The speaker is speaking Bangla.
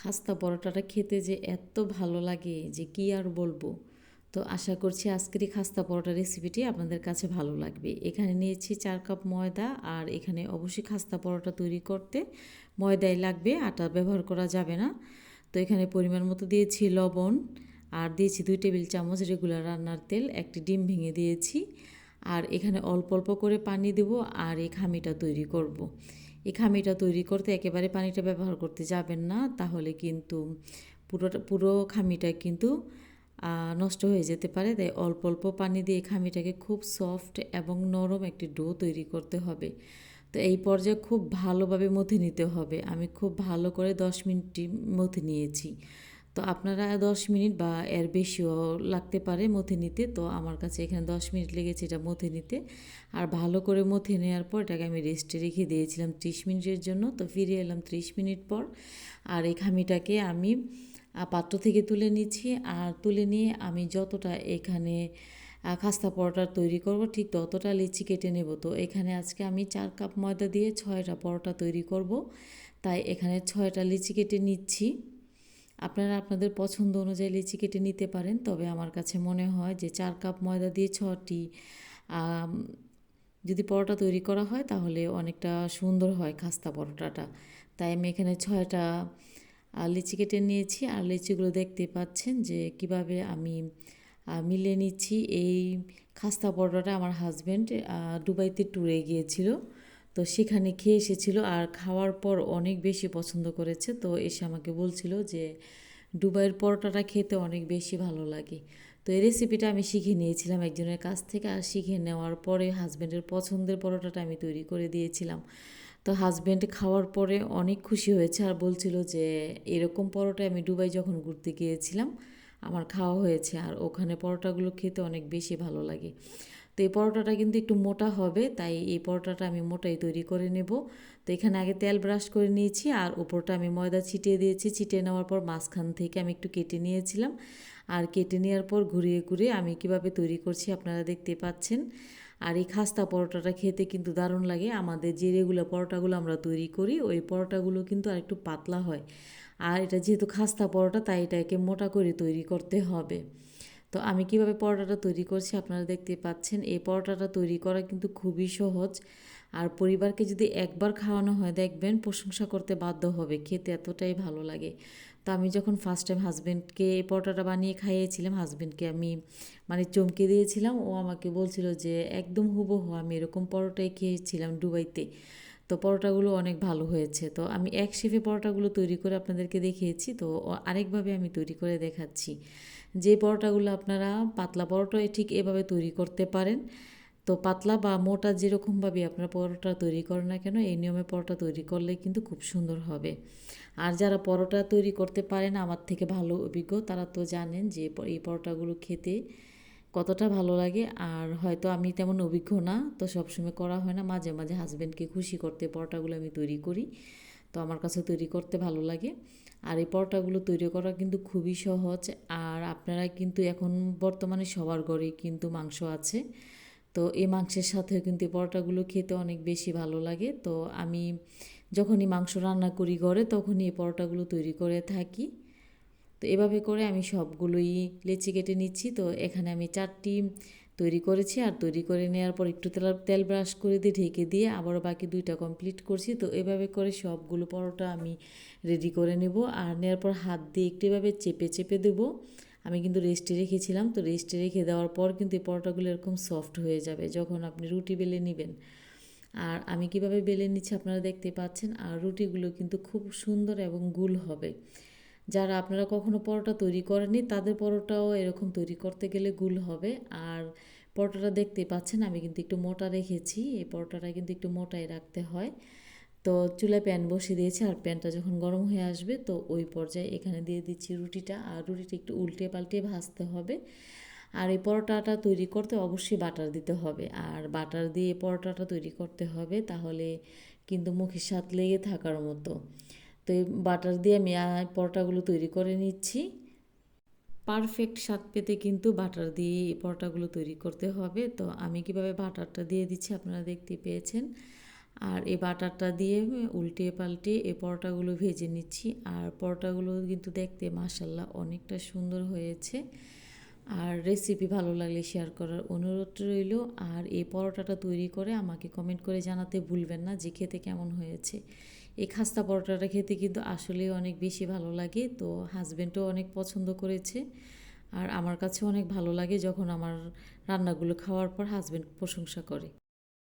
খাস্তা পরোটাটা খেতে যে এত ভালো লাগে যে কি আর বলব। তো আশা করছি আজকের এই খাস্তা পরোটা রেসিপিটি আপনাদের কাছে ভালো লাগবে। এখানে নিয়েছি চার কাপ ময়দা আর এখানে অবশ্যই খাস্তা পরোটা তৈরি করতে ময়দাই লাগবে, আটা ব্যবহার করা যাবে না। তো এখানে পরিমাণ মতো দিয়েছি লবণ আর দিয়েছি দুই টেবিল চামচ রেগুলার রান্নার তেল, একটি ডিম ভেঙে দিয়েছি। আর এখানে অল্প অল্প করে পানি দেব আর এই খামিটা তৈরি করব। এই খামিটা তৈরি করতে একেবারে পানিটা ব্যবহার করতে যাবেন না, তাহলে কিন্তু পুরোটা, পুরো খামিটা কিন্তু নষ্ট হয়ে যেতে পারে। তাই অল্প অল্প পানি দিয়ে খামিটাকে খুব সফট এবং নরম একটি ডো তৈরি করতে হবে। তো এই পর্যায়ে খুব ভালোভাবে মথে নিতে হবে। আমি খুব ভালো করে দশ মিনিট মথে নিয়েছি। তো আপনারা দশ মিনিট বা এর বেশিও লাগতে পারে মথে নিতে। তো আমার কাছে এখানে দশ মিনিট লেগেছে এটা মথে নিতে। আর ভালো করে মথে নেওয়ার পর এটাকে আমি রেস্টে রেখে দিয়েছিলাম ত্রিশ মিনিটের জন্য। তো ফিরে এলাম ত্রিশ মিনিট পর। আর এই খামিটাকে আমি পাত্র থেকে তুলে নিচ্ছি। আর তুলে নিয়ে আমি যতটা এখানে খাস্তা পরোটা তৈরি করব ঠিক ততটা লিচি কেটে নেব। তো এখানে আজকে আমি চার কাপ ময়দা দিয়ে ছয়টা পরোটা তৈরি করব। তাই এখানে ছয়টা লিচি কেটে নিচ্ছি। আপনারা আপনাদের পছন্দ অনুযায়ী লিচি কেটে নিতে পারেন, তবে আমার কাছে মনে হয় যে চার কাপ ময়দা দিয়ে ছটি যদি পরোটা তৈরি করা হয় তাহলে অনেকটা সুন্দর হয় খাস্তা পরোটাটা। তাই আমি এখানে ছয়টা লিচি কেটে নিয়েছি। আর লিচিগুলো দেখতে পাচ্ছেন যে কীভাবে আমি মিলিয়ে নিচ্ছি। এই খাস্তা পরোটাটা আমার হাজব্যান্ড দুবাইতে ট্যুরে গিয়েছিল। তো সেখানে খেয়ে এসেছিল আর খাওয়ার পর অনেক বেশি পছন্দ করেছে। তো এসে আমাকে বলছিল যে, দুবাইয়ের পরোটাটা খেতে অনেক বেশি ভালো লাগে। তো এই রেসিপিটা আমি শিখে নিয়েছিলাম একজনের কাছ থেকে আর শিখে নেওয়ার পরে হাজব্যান্ডের পছন্দের পরোটাটা আমি তৈরি করে দিয়েছিলাম। তো হাজব্যান্ড খাওয়ার পরে অনেক খুশি হয়েছে আর বলছিল যে, এরকম পরোটা আমি দুবাই যখন ঘুরতে গিয়েছিলাম, আমার খাওয়া হয়েছে আর ওখানে পরোটাগুলো খেতে অনেক বেশি ভালো লাগে। তো এই পরোটাটা কিন্তু একটু মোটা হবে, তাই এই পরোটাটা আমি মোটাই তৈরি করে নেব। তো এখানে আগে তেল ব্রাশ করে নিয়েছি, আর ওপরটা আমি ময়দা ছিটিয়ে দিয়েছি। ছিটিয়ে নেওয়ার পর মাঝখান থেকে আমি একটু কেটে নিয়েছিলাম। আর কেটে নেওয়ার পর ঘুরিয়ে ঘুরে আমি কীভাবে তৈরি করছি আপনারা দেখতে পাচ্ছেন। আর এই খাস্তা পরোটাটা খেতে কিন্তু দারুণ লাগে। আমাদের যে রেগুলার পরোটাগুলো আমরা তৈরি করি, ওই পরোটাগুলো কিন্তু আর একটু পাতলা হয়। আর এটা যেহেতু খাস্তা পরোটা, তাই এটাকে মোটা করে তৈরি করতে হবে। তো আমি কীভাবে পরোটাটা তৈরি করছি আপনারা দেখতে পাচ্ছেন, এই পরোটাটা তৈরি করা কিন্তু খুবই সহজ। আর পরিবারকে যদি একবার খাওয়ানো হয় দেখবেন প্রশংসা করতে বাধ্য হবে, খেতে এতটাই ভালো লাগে। তো আমি যখন ফার্স্ট টাইম হাজব্যান্ডকে এই পরোটাটা বানিয়ে খাইয়েছিলাম হাজব্যান্ডকে আমি মানে চমকে দিয়েছিলাম। ও আমাকে বলছিল যে, একদম হুবহু, আমি এরকম পরোটাই খেয়েছিলাম দুবাইতে। তো পরোটাগুলো অনেক ভালো হয়েছে। তো আমি এক শেফে পরোটাগুলো তৈরি করে আপনাদেরকে দেখিয়েছি। তো আরেকভাবে আমি তৈরি করে দেখাচ্ছি। যে পরোটাগুলো আপনারা পাতলা পরোটায় ঠিক এভাবে তৈরি করতে পারেন। তো পাতলা বা মোটা যেরকমভাবে আপনারা পরোটা তৈরি করেন না কেন, এই নিয়মে পরোটা তৈরি করলে কিন্তু খুব সুন্দর হবে। আর যারা পরোটা তৈরি করতে পারেন আমার থেকে ভালো অভিজ্ঞ, তারা তো জানেন যে এই পরোটাগুলো খেতে কতটা ভালো লাগে আর হয়তো আমি তেমন অভিজ্ঞ না, তো সবসময় করা হয় না। মাঝে মাঝে হাজব্যান্ডকে খুশি করতে পরোটাগুলো আমি তৈরি করি, তো আমার কাছে তৈরি করতে ভালো লাগে। আর এই পরোটাগুলো তৈরি করা কিন্তু খুবই সহজ আর আপনারা কিন্তু এখন বর্তমানে সবার ঘরে কিন্তু মাংস আছে, তো এই মাংসের সাথেও কিন্তু এই পরোটাগুলো খেতে অনেক বেশি ভালো লাগে। তো আমি যখনই মাংস রান্না করি ঘরে তখনই এই পরোটাগুলো তৈরি করে থাকি। তো এভাবে করে আমি সবগুলোই লেচি কেটে নিচ্ছি। তো এখানে আমি চারটি তৈরি করেছি। আর তৈরি করে নেওয়ার পর একটু তেল তেল ব্রাশ করে দিয়ে ঢেকে দিয়ে আবারও বাকি দুইটা কমপ্লিট করছি। তো এভাবে করে সবগুলো পরোটা আমি রেডি করে নেব। আর নেওয়ার পর হাত দিয়ে একটু এভাবে চেপে চেপে দেবো। আমি কিন্তু রেস্টে রেখেছিলাম। তো রেস্টে রেখে দেওয়ার পর কিন্তু এই পরোটাগুলো এরকম সফট হয়ে যাবে যখন আপনি রুটি বেলে নেবেন। আর আমি কীভাবে বেলে নিচ্ছি আপনারা দেখতে পাচ্ছেন। আর রুটিগুলো কিন্তু খুব সুন্দর এবং গুল হবে। যারা আপনারা কখনো পরোটা তৈরি করেননি, তাদের পরোটাও এরকম তৈরি করতে গেলে গুল হবে। আর পরোটাটা দেখতে পাচ্ছেন, আমি কিন্তু একটু মোটা রেখেছি, এই পরোটাটা কিন্তু একটু মোটাই রাখতে হয়। তো চুলায় প্যান বসিয়ে দিয়েছি, আর প্যানটা যখন গরম হয়ে আসবে, তো ওই পর্যায়ে এখানে দিয়ে দিচ্ছি রুটিটা, আর রুটিটা একটু উল্টে পাল্টে ভাজতে হবে। আর এই পরোটাটা তৈরি করতে অবশ্যই বাটার দিতে হবে, আর বাটার দিয়ে পরোটাটা তৈরি করতে হবে, তাহলে কিন্তু মুখের স্বাদ লেগে থাকার মতো। তো এই বাটার দিয়ে আমি পরোটাগুলো তৈরি করে নিচ্ছি। পারফেক্ট স্বাদ পেতে কিন্তু বাটার দিয়ে এই পরোটাগুলো তৈরি করতে হবে। তো আমি কীভাবে বাটারটা দিয়ে দিচ্ছি আপনারা দেখতে পেয়েছেন। আর এই বাটারটা দিয়ে উল্টে পাল্টে এই পরোটাগুলো ভেজে নিচ্ছি। আর পরোটাগুলো কিন্তু দেখতে মাসাল্লাহ অনেকটা সুন্দর হয়েছে। আর রেসিপি ভালো লাগলে শেয়ার করার অনুরোধ রইল। আর এই পরোটাটা তৈরি করে আমাকে কমেন্ট করে জানাতে ভুলবেন না যে খেতে কেমন হয়েছে। এই খাস্তা পরোটাটা খেতে কিন্তু আসলে অনেক বেশি ভালো লাগে। তো হাজব্যান্ডও অনেক পছন্দ করেছে। আর আমার কাছে অনেক ভালো লাগে যখন আমার রান্নাগুলো খাওয়ার পর হাজব্যান্ড প্রশংসা করে।